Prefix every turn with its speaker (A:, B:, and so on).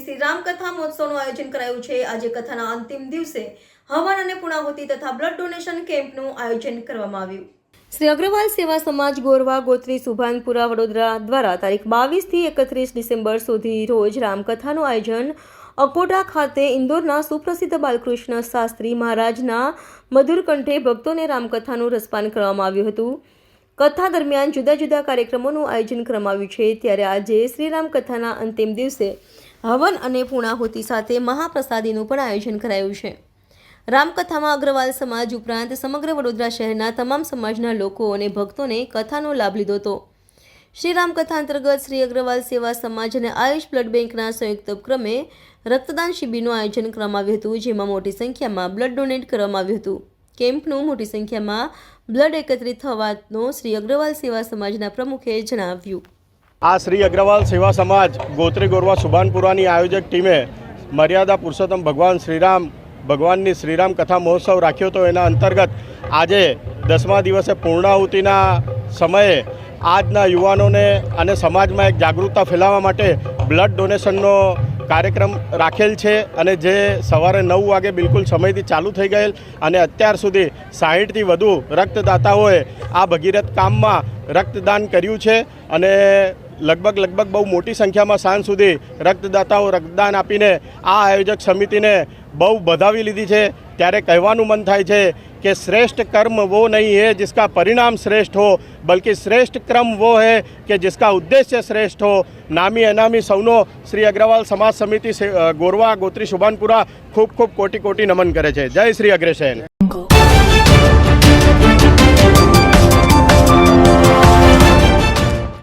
A: શ્રી રામકથા મહોત્સવનું આયોજન કરાયું છે. આજે કથાના અંતિમ દિવસે હવન અને પુણાહુતિ તથા બ્લડ ડોનેશન કેમ્પનું આયોજન કરવામાં આવ્યું. શ્રી અગ્રવાલ સેવા સમાજ ગોરવા ગોત્રી સુભાનપુરા વડોદરા દ્વારા તારીખ બાવીસથી એકત્રીસ ડિસેમ્બર સુધી રોજ રામકથાનું આયોજન અકોટા ખાતે ઇન્દોરના સુપ્રસિદ્ધ બાલકૃષ્ણ શાસ્ત્રી મહારાજના મધુર કંઠે ભક્તોને રામકથાનું રસપાન કરવામાં આવ્યું હતું. કથા દરમિયાન જુદા જુદા કાર્યક્રમોનું આયોજન કરવામાં આવ્યું છે. ત્યારે આજે શ્રીરામ કથાના અંતિમ દિવસે હવન અને પૂર્ણાહુતિ સાથે મહાપ્રસાદીનું પણ આયોજન કરાયું છે. રામકથામાં અગ્રવાલ સમાજ ઉપરાંત સમગ્ર વડોદરા શહેરના તમામ સમાજના લોકો અને ભક્તોને કથાનો લાભ લીધો હતો. શ્રી રામકથા અંતર્ગત શ્રી અગ્રવાલ સેવા સમાજ અને આયુષ બ્લડ બેંકના સંયુક્ત ઉપક્રમે રક્તદાન શિબિરનું આયોજન કરવામાં આવ્યું હતું, જેમાં મોટી સંખ્યામાં બ્લડ ડોનેટ કરવામાં આવ્યું હતું. કેમ્પનું મોટી સંખ્યામાં બ્લડ એકત્રિત થવાનું શ્રી અગ્રવાલ સેવા સમાજના પ્રમુખે જણાવ્યું.
B: આ શ્રી અગ્રવાલ સેવા સમાજ ગોત્રી ગોરવા સુભાનપુરાની આયોજક ટીમે મર્યાદા પુરુષોત્તમ ભગવાન શ્રીરામ, ભગવાનની શ્રીરામ કથા મહોત્સવ રાખ્યો હતો. એના અંતર્ગત આજે દસમા દિવસે પૂર્ણાહુતિના સમયે આજના યુવાનોને અને સમાજમાં એક જાગૃતતા ફેલાવવા માટે બ્લડ ડોનેશનનો કાર્યક્રમ રાખેલ છે અને જે સવારે નવ વાગે બિલકુલ સમયથી ચાલુ થઈ ગયેલ અને અત્યાર સુધી સાહીઠથી વધુ રક્તદાતાઓએ આ ભગીરથ કામમાં રક્તદાન કર્યું છે અને લગભગ લગભગ બહુ મોટી સંખ્યામાં સાંજ સુધી રક્તદાતાઓ રક્તદાન આપીને આ આયોજક સમિતિને બહુ બધાવી લીધી છે. ત્યારે કહેવાનું મન થાય છે કે શ્રેષ્ઠ કર્મ વો નહીં હે જિસકા પરિણામ શ્રેષ્ઠ હો, બલ્કિ શ્રેષ્ઠ ક્રમ વો હે કે જિસકા ઉદ્દેશ્ય શ્રેષ્ઠ હો. નામી અનામી સૌનો શ્રી અગ્રવાલ સમાજ સમિતિ ગોરવા ગોત્રી શુભાનપુરા ખૂબ ખૂબ કોટી કોટી નમન કરે છે. જય શ્રી અગ્રેસેન.